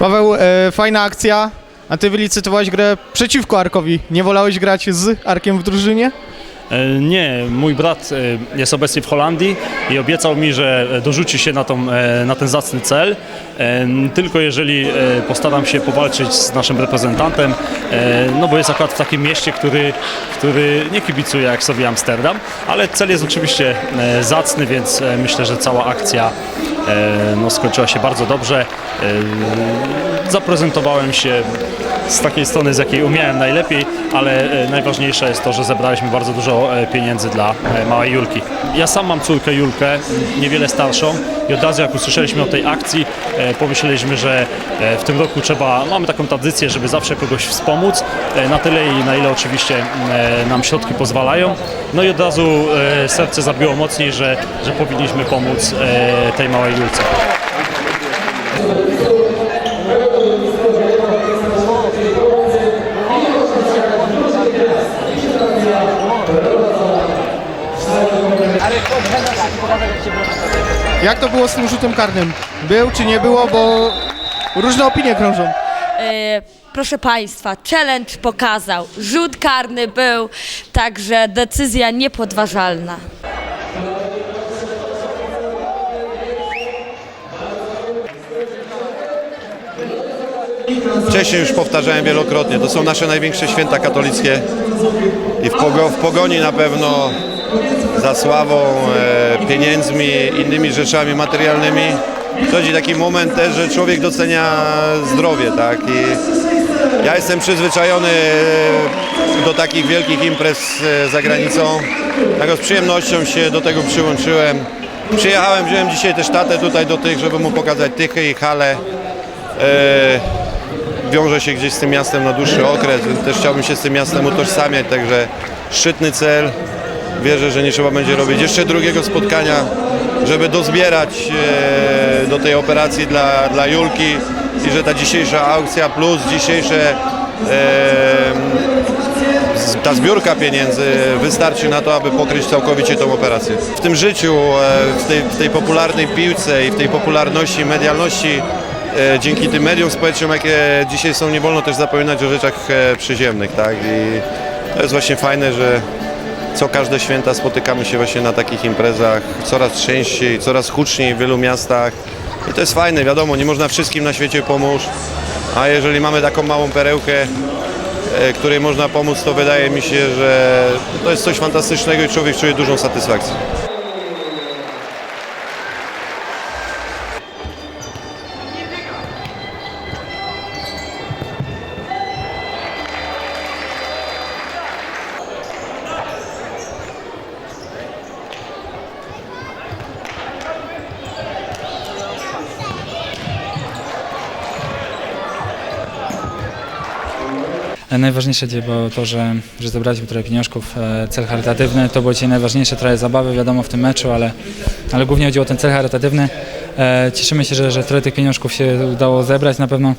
Paweł, e, fajna akcja, a ty wylicytowałeś grę przeciwko Arkowi. Nie wolałeś grać z Arkiem w drużynie? E, Nie, mój brat e, jest obecnie w Holandii i obiecał mi, że dorzuci się na, tą, e, na ten zacny cel. Tylko jeżeli postaram się powalczyć z naszym reprezentantem, no bo jest akurat w takim mieście, który, który nie kibicuje jak sobie Amsterdam, ale cel jest oczywiście zacny, więc myślę, że cała akcja no, skończyła się bardzo dobrze. Zaprezentowałem się z takiej strony, z jakiej umiałem najlepiej, ale e, najważniejsze jest to, że zebraliśmy bardzo dużo e, pieniędzy dla e, małej Julki. Ja sam mam córkę Julkę, niewiele starszą i od razu jak usłyszeliśmy o tej akcji, pomyśleliśmy, że w tym roku trzeba, mamy taką tradycję, żeby zawsze kogoś wspomóc, na tyle i na ile oczywiście nam środki pozwalają. No i od razu serce zabiło mocniej, że, że powinniśmy pomóc tej małej Julce. Jak to było z tym rzutem karnym? Był czy nie było, bo różne opinie krążą. E, proszę Państwa, challenge pokazał, rzut karny był, także decyzja niepodważalna. Wcześniej już powtarzałem wielokrotnie, to są nasze największe święta katolickie i w, pogo, w pogoni na pewno za sławą, e, pieniędzmi, innymi rzeczami materialnymi przychodzi taki moment też, że człowiek docenia zdrowie, tak? I ja jestem przyzwyczajony e, do takich wielkich imprez e, za granicą, tak z przyjemnością się do tego przyłączyłem. Przyjechałem, wziąłem dzisiaj też tatę tutaj do tych, żeby mu pokazać Tychy i Hale. E, wiąże się gdzieś z tym miastem na dłuższy okres, więc też chciałbym się z tym miastem utożsamiać, także szczytny cel. Wierzę, że nie trzeba będzie robić jeszcze drugiego spotkania, żeby dozbierać e, do tej operacji dla, dla Julki i że ta dzisiejsza aukcja plus dzisiejsze e, ta zbiórka pieniędzy wystarczy na to, aby pokryć całkowicie tą operację. W tym życiu, e, w tej, w tej popularnej piłce i w tej popularności, medialności, e, dzięki tym mediom społecznym, jakie dzisiaj są, nie wolno też zapominać o rzeczach e, przyziemnych, tak? I to jest właśnie fajne, że co każde święta spotykamy się właśnie na takich imprezach, coraz częściej, coraz huczniej w wielu miastach. I to jest fajne, wiadomo, nie można wszystkim na świecie pomóc, a jeżeli mamy taką małą perełkę, e, której można pomóc, to wydaje mi się, że to jest coś fantastycznego i człowiek czuje dużą satysfakcję. Najważniejsze dzisiaj było to, że, że zebraliśmy trochę pieniążków, e, cel charytatywny, to było dzisiaj najważniejsze, trochę zabawy wiadomo w tym meczu, ale, ale głównie chodziło o ten cel charytatywny. E, Cieszymy się, że, że trochę tych pieniążków się udało zebrać, na pewno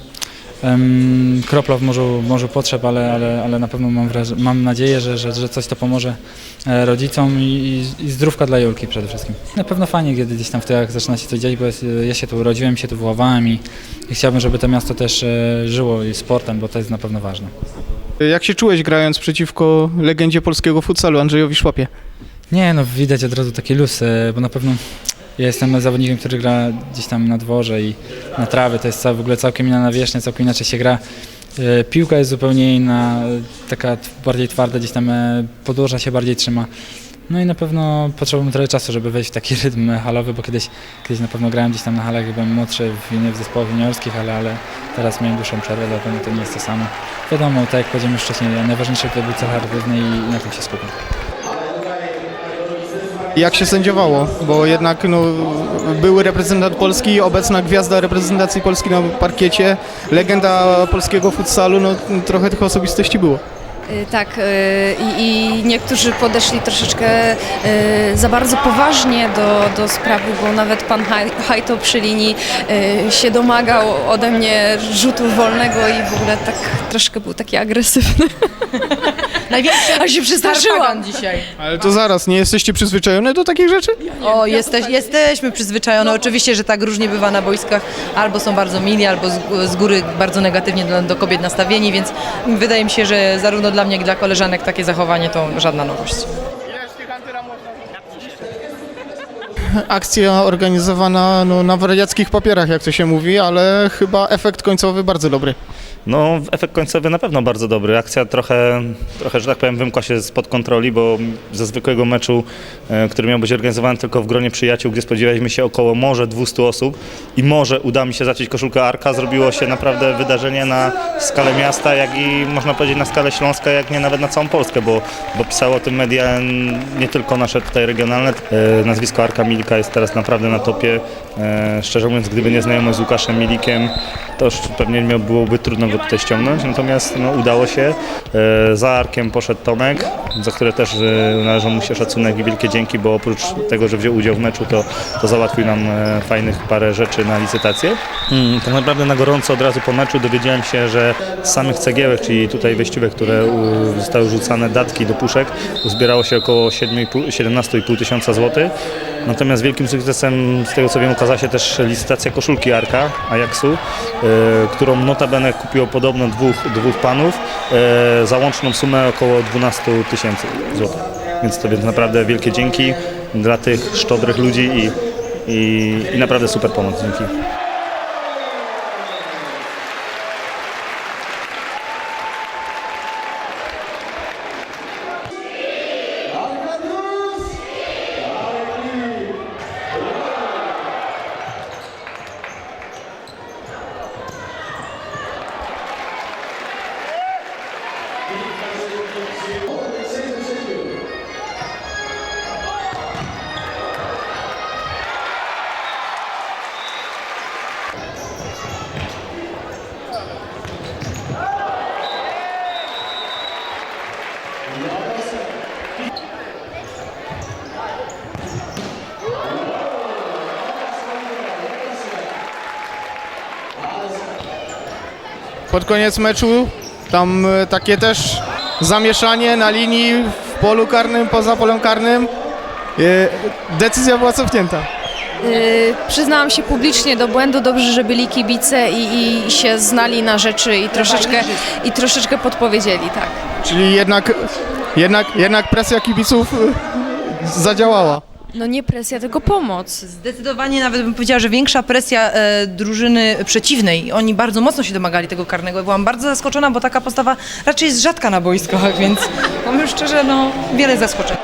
kropla w morzu, morzu potrzeb, ale, ale, ale na pewno mam, mam nadzieję, że, że, że coś to pomoże e, rodzicom i, i, zdrówka dla Julki przede wszystkim. Na pewno fajnie, kiedy gdzieś tam w tyłach zaczyna się coś dziać, bo ja się tu urodziłem, się tu wychowałem i, i chciałbym, żeby to miasto też e, żyło i sportem, bo to jest na pewno ważne. Jak się czułeś grając przeciwko legendzie polskiego futsalu, Andrzejowi Szłapie? Nie, no widać od razu taki luz, e, bo na pewno ja jestem zawodnikiem, który gra gdzieś tam na dworze i na trawie, to jest w ogóle całkiem inna nawierzchnia, całkiem inaczej się gra. E, Piłka jest zupełnie inna, e, taka bardziej twarda, gdzieś tam e, podłoża się bardziej trzyma. No i na pewno potrzebujemy trochę czasu, żeby wejść w taki rytm halowy, bo kiedyś, kiedyś na pewno grałem gdzieś tam na halach, byłem młodszy w, w zespołach juniorskich, ale, ale teraz miałem dłuższą przerwę, dlatego to nie jest to samo. Wiadomo, tak jak powiedziałem już wcześniej, najważniejsze to był cel i na tym się skupiam. Jak się sędziowało? Bo jednak no, były reprezentant Polski, obecna gwiazda reprezentacji Polski na parkiecie, legenda polskiego futsalu, no trochę tych osobistości było. Y, Tak, y, i, i niektórzy podeszli troszeczkę y, za bardzo poważnie do, do sprawy, bo nawet pan Haj- Hajto przy linii się domagał ode mnie rzutu wolnego i w ogóle tak troszkę był taki agresywny. największy A się przestraszyłam. dzisiaj. Ale to zaraz, nie jesteście przyzwyczajone do takich rzeczy? O, jesteś, jesteśmy przyzwyczajone. Oczywiście, że tak różnie bywa na boiskach. Albo są bardzo mili, albo z, z góry bardzo negatywnie do, do kobiet nastawieni, więc wydaje mi się, że zarówno dla mnie, jak i dla koleżanek takie zachowanie to żadna nowość. Akcja organizowana no, na wariackich papierach, jak to się mówi, ale chyba efekt końcowy bardzo dobry. No, efekt końcowy na pewno bardzo dobry. Akcja trochę, trochę że tak powiem, wymkła się spod kontroli, bo ze zwykłego meczu, e, który miał być organizowany tylko w gronie przyjaciół, gdzie spodziewaliśmy się około może 200 osób i może uda mi się zacząć koszulkę Arka, zrobiło się naprawdę wydarzenie na skalę miasta, jak i można powiedzieć na skalę Śląska, jak nie nawet na całą Polskę, bo, bo pisało o tym media nie tylko nasze tutaj regionalne. E, Nazwisko Arka Milika jest teraz naprawdę na topie. E, Szczerze mówiąc, gdyby nie znajomość z Łukaszem Milikiem, to już pewnie byłoby trudno go tutaj ściągnąć, natomiast no, udało się. E, Za Arkiem poszedł Tomek, za które też e, należą mu się szacunek i wielkie dzięki, bo oprócz tego, że wziął udział w meczu, to, to załatwił nam e, fajnych parę rzeczy na licytację. Mm, Tak naprawdę na gorąco od razu po meczu dowiedziałem się, że z samych cegiełek, czyli tutaj wejściówek, które zostały rzucane datki do puszek, uzbierało się około 7,5 17,5 tysiąca złotych. Natomiast wielkim sukcesem, z tego co wiem, okazała się też licytacja koszulki Arka, Ajaxu, e, którą notabene kupiło podobno dwóch, dwóch panów e, za łączną sumę około 12 tysięcy złotych. Więc to więc naprawdę wielkie dzięki dla tych szczodrych ludzi i, i, i naprawdę super pomoc. Dzięki. Pod koniec meczu tam e, takie też zamieszanie na linii w polu karnym, poza polem karnym. E, Decyzja była cofnięta. Yy, przyznałam się publicznie do błędu, dobrze, że byli kibice i, i się znali na rzeczy i troszeczkę, i troszeczkę podpowiedzieli, tak. Czyli jednak, jednak, jednak presja kibiców zadziałała. No nie presja, tylko pomoc. Zdecydowanie nawet bym powiedziała, że większa presja e, drużyny przeciwnej. Oni bardzo mocno się domagali tego karnego. Byłam bardzo zaskoczona, bo taka postawa raczej jest rzadka na boiskach, więc powiem szczerze, no wiele zaskoczeń.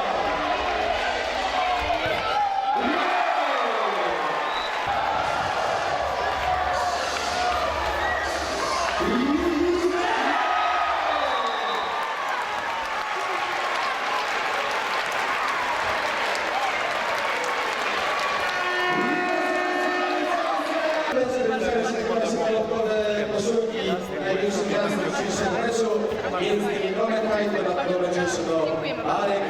jest kilometra i do najbliższego Arek